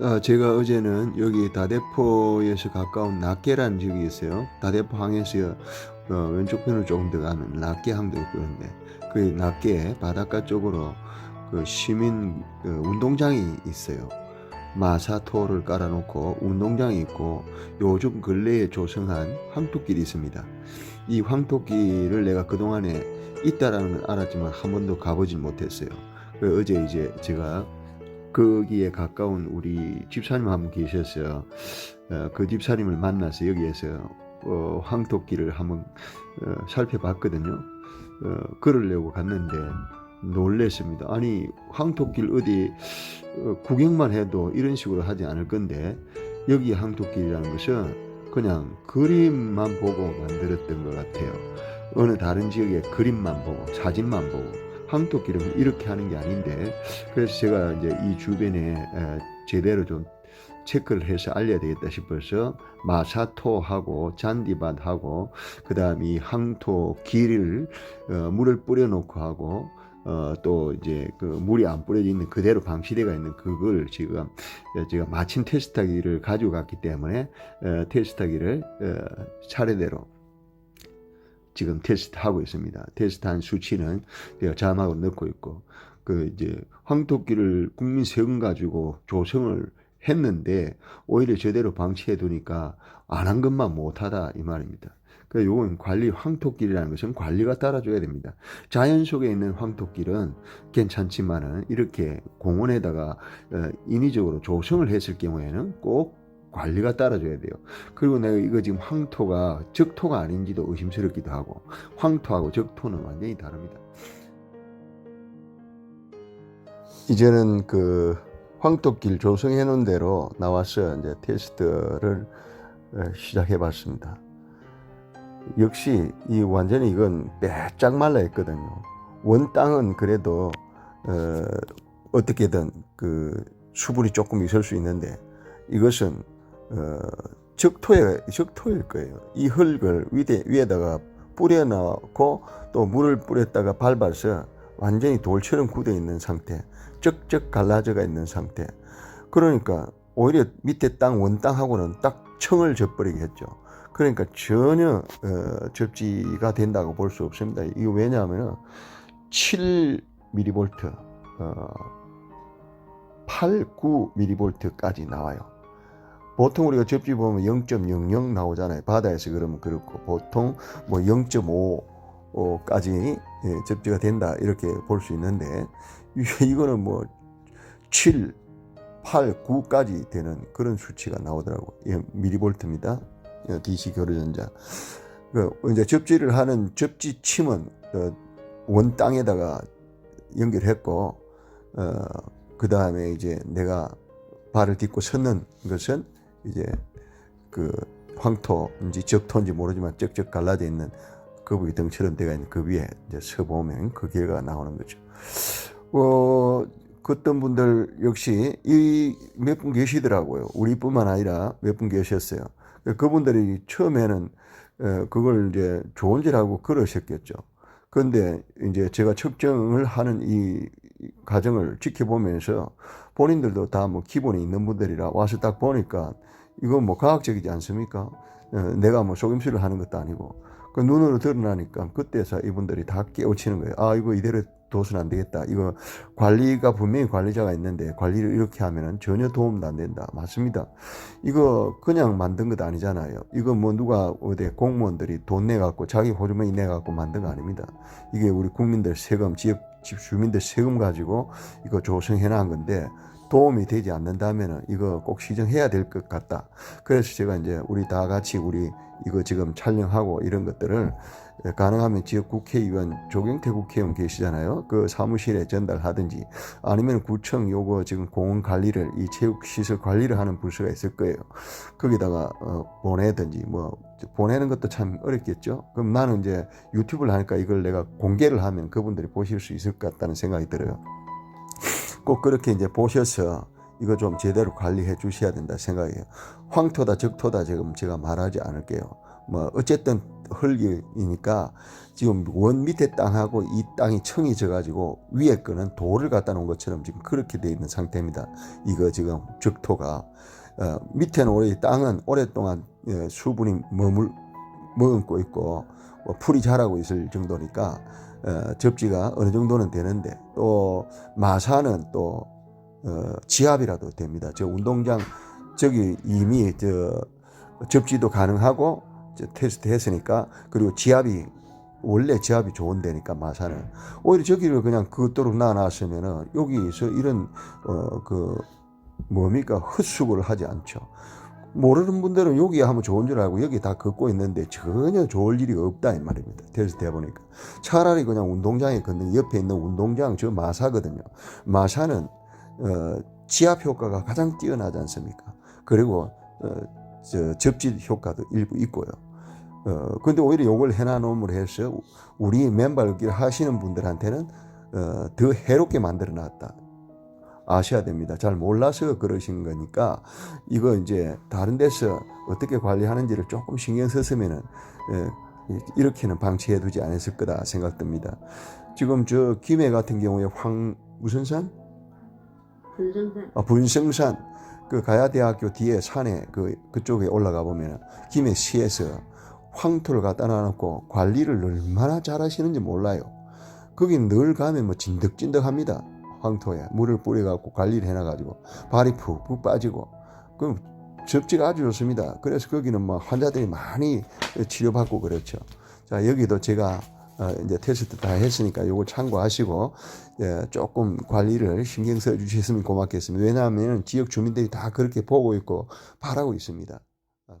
어, 제가 어제는 여기 다대포에서 가까운 낙계라는 지역이 있어요. 다대포 항에서 어, 왼쪽 편으로 조금 더 가면 낙계 항도 있고 그런데 그 낙계 바닷가 쪽으로 그 시민 그 운동장이 있어요. 마사토를 깔아놓고 운동장이 있고 요즘 근래에 조성한 황토길이 있습니다. 이 황토길을 내가 그동안에 있다라는 걸 알았지만 한 번도 가보질 못했어요. 그 어제 이제 제가 거기에 가까운 우리 집사님 한 분 계셨어요. 어, 그 집사님을 만나서 여기에서 어, 황토길을 한번 어, 살펴봤거든요. 어, 걸으려고 갔는데 놀랬습니다. 아니 황토길 어디 어, 구경만 해도 이런 식으로 하지 않을 건데 여기 황토길이라는 것은 그냥 그림만 보고 만들었던 것 같아요. 어느 다른 지역의 그림만 보고 사진만 보고 황토길은 이렇게 하는 게 아닌데 그래서 제가 이제 이 주변에 에, 제대로 좀 체크를 해서 알려야 되겠다 싶어서 마사토하고 잔디밭하고 그 다음 이 황토 길을 어, 물을 뿌려놓고 하고 어, 또 이제 그 물이 안 뿌려져 있는 그대로 방치되어 있는 그걸 지금 제가 마침 테스트하기를 가지고 갔기 때문에 어, 테스트하기를 어, 차례대로 지금 테스트하고 있습니다. 테스트한 수치는 제가 자막으로 넣고 있고 그 이제 황토끼를 국민 세금 가지고 조성을 했는데 오히려 제대로 방치해 두니까 안 한 것만 못하다 이 말입니다. 그 요건 관리 황토길이라는 것은 관리가 따라줘야 됩니다. 자연 속에 있는 황토길은 괜찮지만은 이렇게 공원에다가 어, 인위적으로 조성을 했을 경우에는 꼭 관리가 따라줘야 돼요. 그리고 내가 이거 지금 황토가 적토가 아닌지도 의심스럽기도 하고 황토하고 적토는 완전히 다릅니다. 이제는 그 황토길 조성해 놓은 대로 나와서 이제 테스트를 어, 시작해 봤습니다. 역시 이 완전히 이건 빼짝 말라 있거든요. 원 땅은 그래도 어, 어떻게든 그 수분이 조금 있을 수 있는데 이것은 어, 적토에 적토일 거예요. 이 흙을 위에 위에다가 뿌려놓고 또 물을 뿌렸다가 밟아서 완전히 돌처럼 굳어 있는 상태, 쩍쩍 갈라져가 있는 상태. 그러니까 오히려 밑에 땅 원땅하고는 딱 청을 져버리게 했죠. 그러니까 전혀 어, 접지가 된다고 볼 수 없습니다. 이거 왜냐하면 7mV, 어, 8, 9mV까지 나와요. 보통 우리가 접지 보면 0.00 나오잖아요. 바다에서 그러면 그렇고 보통 뭐 0.5까지 예, 접지가 된다 이렇게 볼 수 있는데 이거는 뭐 7, 8, 9까지 되는 그런 수치가 나오더라고. 요 미리볼트입니다. DC 교류전자. 그 이제 접지를 하는 접지 침은 어, 원 땅에다가 연결했고 어, 그 다음에 이제 내가 발을 딛고 섰는 것은 이제 그 황토인지 적토인지 모르지만 쩍쩍 갈라져 있는 거북이 등처럼 되어 있는 그 위에 이제 서 보면 그 결과가 나오는 거죠. 어, 그 어떤 분들 역시 이 몇 분 계시더라고요. 우리뿐만 아니라 몇 분 계셨어요. 그분들이 처음에는 어, 그걸 이제 좋은 줄 알고 그러셨겠죠. 그런데 이제 제가 측정을 하는 이 과정을 지켜보면서 본인들도 다 뭐 기본이 있는 분들이라 와서 딱 보니까 이거 뭐 과학적이지 않습니까? 어, 내가 뭐 속임수를 하는 것도 아니고 그 눈으로 드러나니까 그때서 이분들이 다 깨우치는 거예요. 아 이거 이대로 둬서는 안 되겠다. 이거 관리가 분명히 관리자가 있는데 관리를 이렇게 하면은 전혀 도움도 안 된다. 맞습니다. 이거 그냥 만든 것 아니잖아요. 이거 뭐 누가 어디 공무원들이 돈 내 갖고 자기 호주머니 내 갖고 만든 거 아닙니다. 이게 우리 국민들 세금, 지역 집 주민들 세금 가지고 이거 조성해 놓은 건데 도움이 되지 않는다면은 이거 꼭 시정해야 될 것 같다. 그래서 제가 이제 우리 다 같이 우리 이거 지금 촬영하고 이런 것들을 가능하면 지역 국회의원 조경태 국회의원 계시잖아요. 그 사무실에 전달하든지 아니면 구청 요거 지금 공원 관리를 이 체육 시설 관리를 하는 부서가 있을 거예요. 거기다가 어, 보내든지 뭐 보내는 것도 참 어렵겠죠. 그럼 나는 이제 유튜브를 하니까 이걸 내가 공개를 하면 그분들이 보실 수 있을 것 같다는 생각이 들어요. 꼭 그렇게 이제 보셔서 이거 좀 제대로 관리해 주셔야 된다 생각이에요. 황토다 적토다 지금 제가 말하지 않을게요. 뭐 어쨌든 흙이니까 지금 원 밑에 땅하고 이 땅이 청이 져가지고 위에 거는 돌을 갖다 놓은 것처럼 지금 그렇게 돼 있는 상태입니다. 이거 지금 적토가 어, 밑에는 오래 땅은 오랫동안 예, 수분이 머물 머금고 있고 뭐 풀이 자라고 있을 정도니까 어, 접지가 어느 정도는 되는데 또 마사는 또 어, 지압이라도 됩니다. 저 운동장 저기 이미 저 접지도 가능하고 저 테스트 했으니까 그리고 지압이 원래 지압이 좋은 데니까 마사는 오히려 저기를 그냥 그도록 놔놨으면은 여기서 이런 어 그 뭡니까 헛수고를 하지 않죠. 모르는 분들은 여기 하면 좋은 줄 알고 여기 다 걷고 있는데 전혀 좋을 일이 없다 이 말입니다. 테스트 해보니까 차라리 그냥 운동장에 걷는 옆에 있는 운동장 저 마사거든요. 마사는 어, 지압 효과가 가장 뛰어나지 않습니까? 그리고 어, 저 접지 효과도 일부 있고요. 어, 근데 오히려 요걸 해놔놓음으로 해서 우리 맨발 걷기를 하시는 분들한테는 어, 더 해롭게 만들어 놨다. 아셔야 됩니다. 잘 몰라서 그러신 거니까 이거 이제 다른 데서 어떻게 관리하는지를 조금 신경 썼으면은 예, 이렇게는 방치해 두지 않았을 거다 생각됩니다. 지금 저 김해 같은 경우에 황 무슨 산? 분성산 아, 분성산 그 가야대학교 뒤에 산에 그 그쪽에 올라가 보면 김해시에서 황토를 갖다 놔놓고 관리를 얼마나 잘하시는지 몰라요. 거긴 늘 가면 뭐 진득진득합니다. 황토에 물을 뿌려갖고 관리를 해놔가지고 발이 푹푹 빠지고 그럼 접지가 아주 좋습니다. 그래서 거기는 뭐 환자들이 많이 치료받고 그렇죠. 자 여기도 제가 어, 이제 테스트 다 했으니까 요거 참고하시고 예, 조금 관리를 신경 써 주셨으면 고맙겠습니다. 왜냐하면 지역 주민들이 다 그렇게 보고 있고 바라고 있습니다. 아,